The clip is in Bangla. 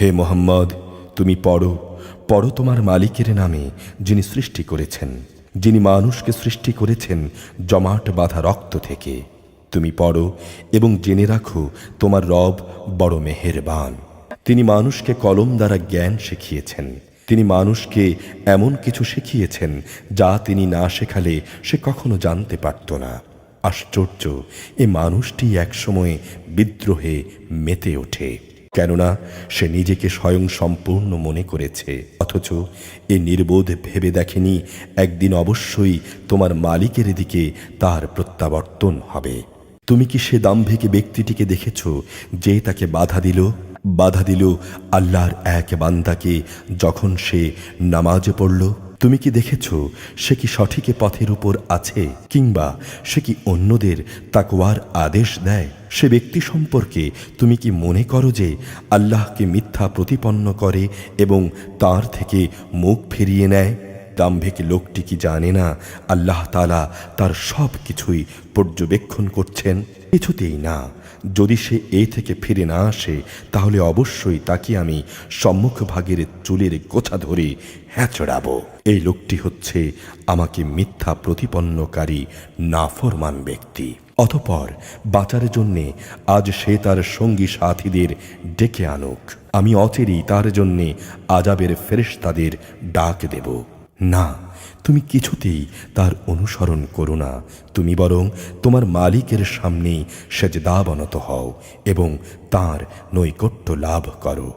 হে মোহাম্মদ, তুমি পড়ো। পড়ো তোমার মালিকের নামে, যিনি সৃষ্টি করেছেন। যিনি মানুষকে সৃষ্টি করেছেন জমাট বাঁধা রক্ত থেকে। তুমি পড়ো এবং জেনে রাখো, তোমার রব বড় মেহেরবান। তিনি মানুষকে কলম দ্বারা জ্ঞান শিখিয়েছেন। তিনি মানুষকে এমন কিছু শিখিয়েছেন, যা তিনি না শেখালে সে কখনো জানতে পারত না। আশ্চর্য, এ মানুষটি একসময় বিদ্রোহে মেতে ওঠে। কেননা সে নিজেকে স্বয়ং সম্পূর্ণ মনে করেছে। অথচ এ নির্বোধ ভেবে দেখেনি, একদিন অবশ্যই তোমার মালিকের দিকে তার প্রত্যাবর্তন হবে। তুমি কি সে দাম্ভিক ব্যক্তিটিকে দেখেছ যে তাকে বাধা দিল? বাধা দিল আল্লাহর এক বান্দাকে যখন সে নামাজে পড়ল। তুমি কি দেখেছ সে কি সঠিক পথের উপর আছে কিংবা সে কি অন্যদের তাকওয়ার আদেশ দেয়? সে ব্যক্তি সম্পর্কে তুমি কি মনে করো যে আল্লাহকে মিথ্যা প্রতিপন্ন করে এবং তার থেকে মুখ ফিরিয়ে নেয়? দাম্ভিক লোকটি কি জানে না আল্লাহ তালা তার সব কিছুই পর্যবেক্ষণ করছেন? কিছুতেই না। যদি সে এ থেকে ফিরে না আসে, তাহলে অবশ্যই তাকে আমি সম্মুখ ভাগের চুলের গোছা ধরে হ্যাচড়াবো এই লোকটি হচ্ছে আমাকে মিথ্যা প্রতিপন্নকারী, নাফরমান ব্যক্তি। অতপর বাঁচার জন্যে আজ সে তার সঙ্গী সাথীদের ডেকে আনুক। আমি অচেরই তার জন্যে আজাবের ফেরেশতাদের ডাক দেব। না, তুমি কিছুতেই তার অনুসরণ করো না। তুমি বরং তোমার মালিকের সামনেই সেজদাবনত হও এবং তার নৈকট্য লাভ করো।